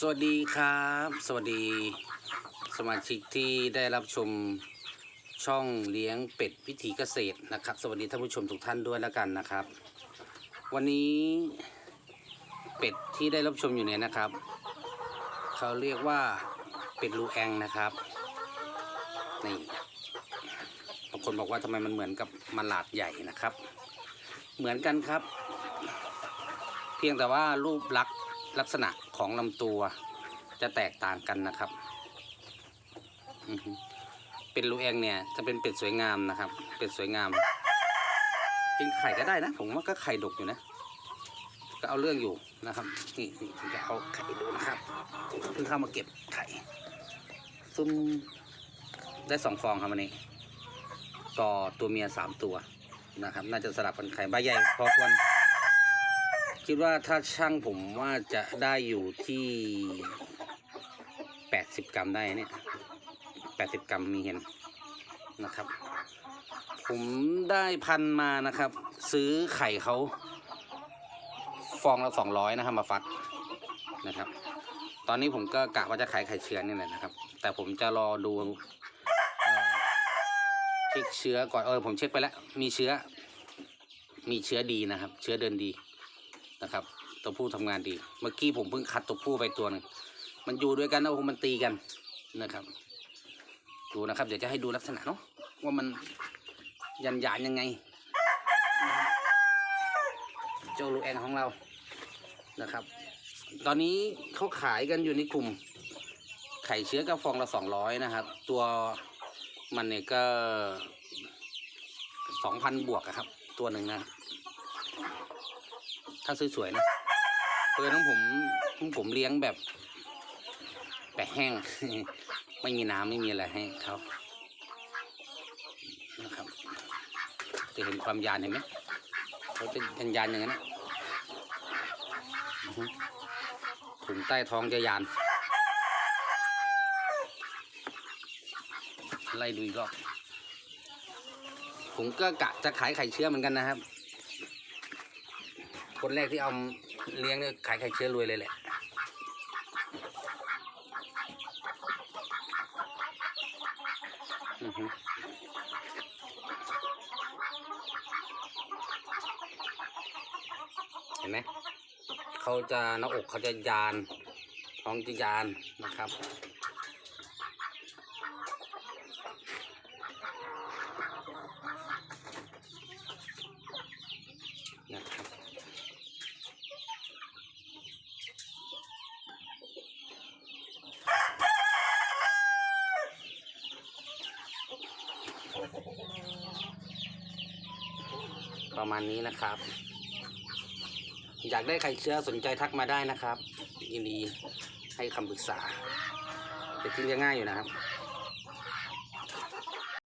สวัสดีครับ สวัสดีสมาชิกที่ได้รับชมช่องเลี้ยงเป็ดวิถีเกษตรนะครับ สวัสดีท่านผู้ชมทุกท่านด้วยแล้วกันนะครับ วันนี้เป็ดที่ได้รับชมอยู่เนี่ยนะครับ เขาเรียกว่าเป็ดลูแองนะครับนี่บางคนบอกว่าทำไมมันเหมือนกับมันหลาดใหญ่นะครับ เหมือนกันครับ เพียงแต่ว่ารูปลักษณ์ลักษณะของลำตัวจะแตกต่างกันนะครับ เป็นลูแองเนี่ยจะเป็นเป็ดสวยงามนะครับ เป็ดสวยงาม กินไข่ก็ได้นะ ผมว่าก็ไข่ดกอยู่นะ ก็เอาเรื่องอยู่นะครับ นี่นี่ผมจะเอาไข่ดูนะครับเพิ่งเข้ามาเก็บไข่ ซุ่มได้สองฟองครับวันนี้ ต่อตัวเมียสามตัวนะครับ น่าจะสลับกันไข่ใบใหญ่พอควร คิดว่าถ้าช่างผมว่าจะได้อยู่ที่แปดสิบกรัมได้เนี่ยแปดสิบกรัมมีเห็นนะครับ ผมได้พันมานะครับ ซื้อไข่เขาฟองละสองร้อยนะครับ มาฟักนะครับ ตอนนี้ผมก็กะว่าจะขายไข่เชื้อนี่แหละนะครับ แต่ผมจะรอดูเช็คเชื้อก่อนเออผมเช็คไปแล้ว มีเชื้อ มีเชื้อดีนะครับ เชื้อเดินดี นะครับ ตัวผู้ทำงานดี เมื่อกี้ผมเพิ่งคัดตัวผู้ไปตัวหนึงมันอยู่ด้วยกันนะผมมันตีกันนะครับ ดูนะครับ เดี๋ยวจะให้ดูลักษณะเนาะว่ามันยันยานยังไงเจ้าลูกแอนของเรานะครับ ตอนนี้เขาขายกันอยู่ในกลุ่ม ไข่เชื้อกระฟองละสองร้อยนะครับ ตัวมันเนี่ยก็สองพันบวกครับ ตัวหนึ่งนะ ครับถ้าสวยนะเพื่อนของผมของผมเลี้ยงแบบแบบแห้ง ไม่มีน้ำไม่มีอะไรให้เขานะครับจะเห็นความยานเห็นไหมเขาจะยันยานอย่างนั้นนะถุงใต้ท้องจะยานไล่ดูอีกรอบผมก็กะจะขายไข่เชื้อเหมือนกันนะครับ คนแรกที่เอาเลี้ยงเนี่ยขายไข่เชื้อรวยเลยแหละอือฮึเห็นไหมเขาจะหน้าอกเขาจะยานท้องจะยานนะครับนะครับ ประมาณนี้นะครับ อยากได้ไข่เชื้อสนใจทักมาได้นะครับ ยินดีให้คำปรึกษาเป็นที่เลี้ยงง่ายอยู่นะครับ